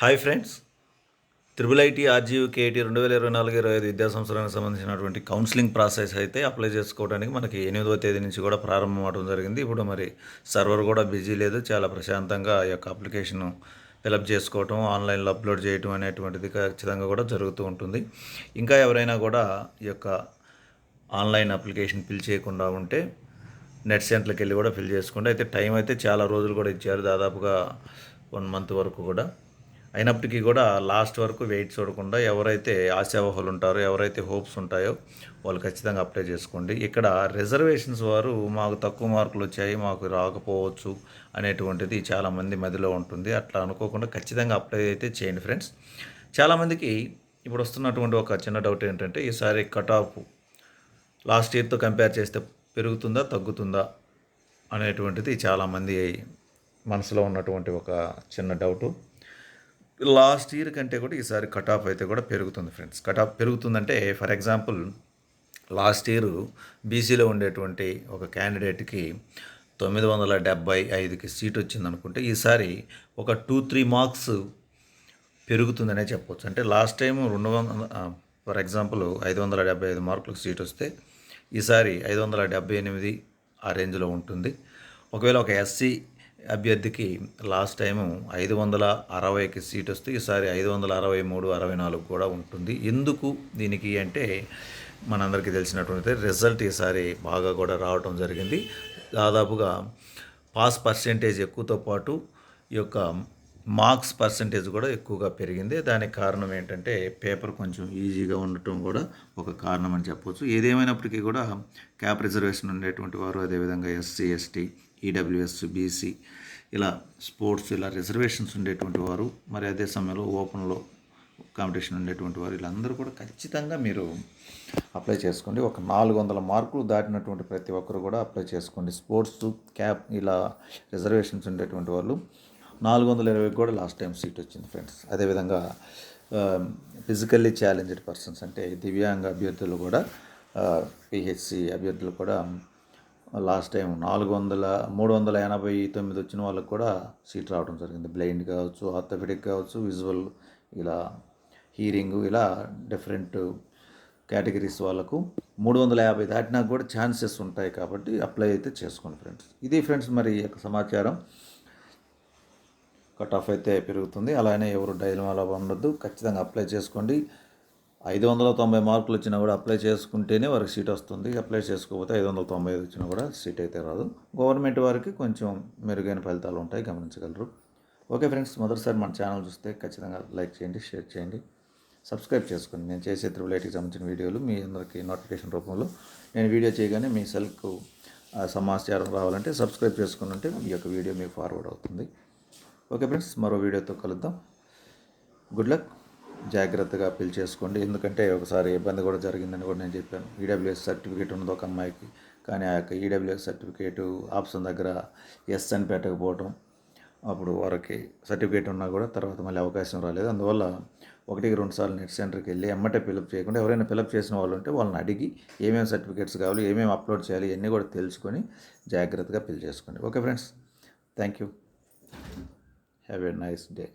Hi friends. Triple IT RGU KT రెండు వేల ఇరవై నాలుగు ఇరవై ఐదు విద్యా సంవత్సరానికి సంబంధించినటువంటి కౌన్సిలింగ్ ప్రాసెస్ అయితే అప్లై చేసుకోవడానికి మనకి ఎనిమిదవ తేదీ నుంచి కూడా ప్రారంభం అవడం జరిగింది. ఇప్పుడు మరి సర్వర్ కూడా బిజీ లేదు. చాలా ప్రశాంతంగా ఈ యొక్క అప్లికేషన్ ఫిలప్ చేసుకోవటం ఆన్లైన్లో అప్లోడ్ చేయటం అనేటువంటిది ఖచ్చితంగా కూడా జరుగుతూ ఉంటుంది. ఇంకా ఎవరైనా కూడా ఈ యొక్క ఆన్లైన్ అప్లికేషన్ ఫిల్ చేయకుండా ఉంటే నెట్ సెంటర్కి వెళ్ళి కూడా ఫిల్ చేసుకోండి. అయితే టైం అయితే చాలా రోజులు కూడా ఇచ్చారు. దాదాపుగా వన్ మంత్ వరకు కూడా. అయినప్పటికీ కూడా లాస్ట్ వరకు వెయిట్ చూడకుండా ఎవరైతే ఆశావహులు ఉంటారో ఎవరైతే హోప్స్ ఉంటాయో వాళ్ళు ఖచ్చితంగా అప్లై చేసుకోండి. ఇక్కడ రిజర్వేషన్స్ వారు మాకు తక్కువ మార్కులు వచ్చాయి మాకు రాకపోవచ్చు అనేటువంటిది చాలామంది మదిలో ఉంటుంది. అట్లా అనుకోకుండా ఖచ్చితంగా అప్లై అయితే చేయండి ఫ్రెండ్స్. చాలామందికి ఇప్పుడు వస్తున్నటువంటి ఒక చిన్న డౌట్ ఏంటంటే ఈసారి కట్ ఆఫ్ లాస్ట్ ఇయర్తో కంపేర్ చేస్తే పెరుగుతుందా తగ్గుతుందా అనేటువంటిది చాలామంది మనసులో ఉన్నటువంటి ఒక చిన్న డౌటు. లాస్ట్ ఇయర్ కంటే కూడా ఈసారి కట్ ఆఫ్ అయితే కూడా పెరుగుతుంది ఫ్రెండ్స్. కట్ ఆఫ్ పెరుగుతుందంటే ఫర్ ఎగ్జాంపుల్ లాస్ట్ ఇయర్ బీసీలో ఉండేటువంటి ఒక క్యాండిడేట్కి తొమ్మిది వందల డెబ్బై ఐదుకి సీట్ వచ్చింది అనుకుంటే ఈసారి ఒక టూ త్రీ మార్క్స్ పెరుగుతుందనే చెప్పవచ్చు అంటే లాస్ట్ టైం రెండు వందల ఫర్ ఎగ్జాంపుల్ ఐదు వందల డెబ్బై ఐదు మార్కులకు సీట్ వస్తే ఈసారి ఐదు వందల డెబ్బై ఎనిమిది ఆ రేంజ్లో ఉంటుంది. ఒకవేళ ఒక ఎస్సీ అభ్యర్థికి లాస్ట్ టైము ఐదు వందల అరవైకి సీట్ వస్తే ఈసారి ఐదు వందల అరవై మూడు అరవై నాలుగు కూడా ఉంటుంది. ఎందుకు దీనికి అంటే మనందరికీ తెలిసినటువంటి రిజల్ట్ ఈసారి బాగా కూడా రావటం జరిగింది. దాదాపుగా పాస్ పర్సెంటేజ్ ఎక్కువతో పాటు ఈ యొక్క మార్క్స్ పర్సంటేజ్ కూడా ఎక్కువగా పెరిగింది. దానికి కారణం ఏంటంటే పేపర్ కొంచెం ఈజీగా ఉండటం కూడా ఒక కారణం అని చెప్పవచ్చు ఏదేమైనప్పటికీ కూడా క్యాప్ రిజర్వేషన్ ఉండేటువంటి వారు అదేవిధంగా ఎస్సీ ఎస్టీ ఈడబ్ల్యూఎస్ బీసీ ఇలా స్పోర్ట్స్ ఇలా రిజర్వేషన్స్ ఉండేటువంటి వారు మరి అదే సమయంలో ఓపెన్లో కాంపిటీషన్ ఉండేటువంటి వారు వీళ్ళందరూ కూడా ఖచ్చితంగా మీరు అప్లై చేసుకోండి. ఒక నాలుగు వందల మార్కులు దాటినటువంటి ప్రతి ఒక్కరు కూడా అప్లై చేసుకోండి. స్పోర్ట్స్ క్యాప్ ఇలా రిజర్వేషన్స్ ఉండేటువంటి వాళ్ళు నాలుగు వందల ఇరవై కూడా లాస్ట్ టైం సీట్ వచ్చింది ఫ్రెండ్స్. అదేవిధంగా ఫిజికల్లీ ఛాలెంజ్డ్ పర్సన్స్ అంటే దివ్యాంగ అభ్యర్థులు కూడా పిహెచ్సి అభ్యర్థులు కూడా లాస్ట్ టైం నాలుగు వందల మూడు వందల ఎనభై తొమ్మిది వచ్చిన వాళ్ళకి కూడా సీట్ రావడం జరిగింది. బ్లైండ్ కావచ్చు ఆర్థోపెడిక్ కావచ్చు విజువల్ ఇలా హీరింగ్ ఇలా డిఫరెంట్ కేటగిరీస్ వాళ్ళకు మూడు వందల యాభై దాటినా కూడా ఛాన్సెస్ ఉంటాయి కాబట్టి అప్లై అయితే చేసుకోండి ఫ్రెండ్స్. ఇది ఫ్రెండ్స్ మరి యొక్క సమాచారం. కట్ ఆఫ్ అయితే పెరుగుతుంది. అలానే ఎవరు డైలమాలో ఉండొద్దు. ఖచ్చితంగా అప్లై చేసుకోండి. ఐదు వందల తొంభై మార్కులు వచ్చినా కూడా అప్లై చేసుకుంటేనే వారికి సీట్ వస్తుంది. అప్లై చేసుకోకపోతే ఐదు వందల తొంభై ఐదు వచ్చినా కూడా సీట్ అయితే రాదు. గవర్నమెంట్ వారికి కొంచెం మెరుగైన ఫలితాలు ఉంటాయి. గమనించగలరు. ఓకే ఫ్రెండ్స్ మొదటిసారి మన ఛానల్ చూస్తే ఖచ్చితంగా లైక్ చేయండి షేర్ చేయండి. సబ్స్క్రైబ్ చేసుకోండి. నేను చేసే త్రిబుల్ ఐటీకి సంబంధించిన వీడియోలు మీ అందరికీ నోటిఫికేషన్ రూపంలో నేను వీడియో చేయగానే మీ సెల్కు సమాచారం రావాలంటే సబ్స్క్రైబ్ చేసుకుని ఉంటే ఈ యొక్క వీడియో మీకు ఫార్వర్డ్ అవుతుంది. ఓకే ఫ్రెండ్స్ మరో వీడియోతో కలుద్దాం. Good luck. జాగ్రత్తగా పిల్ చేసుకోండి. ఎందుకంటే ఒకసారి ఇబ్బంది కూడా జరిగిందని కూడా నేను చెప్పాను. ఈడబ్ల్యూఎస్ సర్టిఫికేట్ ఉన్నది ఒక అమ్మాయికి. కానీ ఆ యొక్క ఈడబ్ల్యూఎస్ సర్టిఫికేటు ఆప్షన్ దగ్గర ఎస్ అని పెట్టకపోవటం అప్పుడు వారికి సర్టిఫికేట్ ఉన్నా కూడా తర్వాత మళ్ళీ అవకాశం రాలేదు. అందువల్ల ఒకటికి రెండు సార్లు నెట్ సెంటర్కి వెళ్ళి ఎమ్మటే ఫిలప్ చేయకుండా ఎవరైనా పిలప్ చేసిన వాళ్ళు ఉంటే వాళ్ళని అడిగి ఏమేమి సర్టిఫికేట్స్ కావాలి ఏమేమి అప్లోడ్ చేయాలి ఇవన్నీ కూడా తెలుసుకొని జాగ్రత్తగా ఫిల్ చేసుకోండి. Okay friends thank you. Have a nice day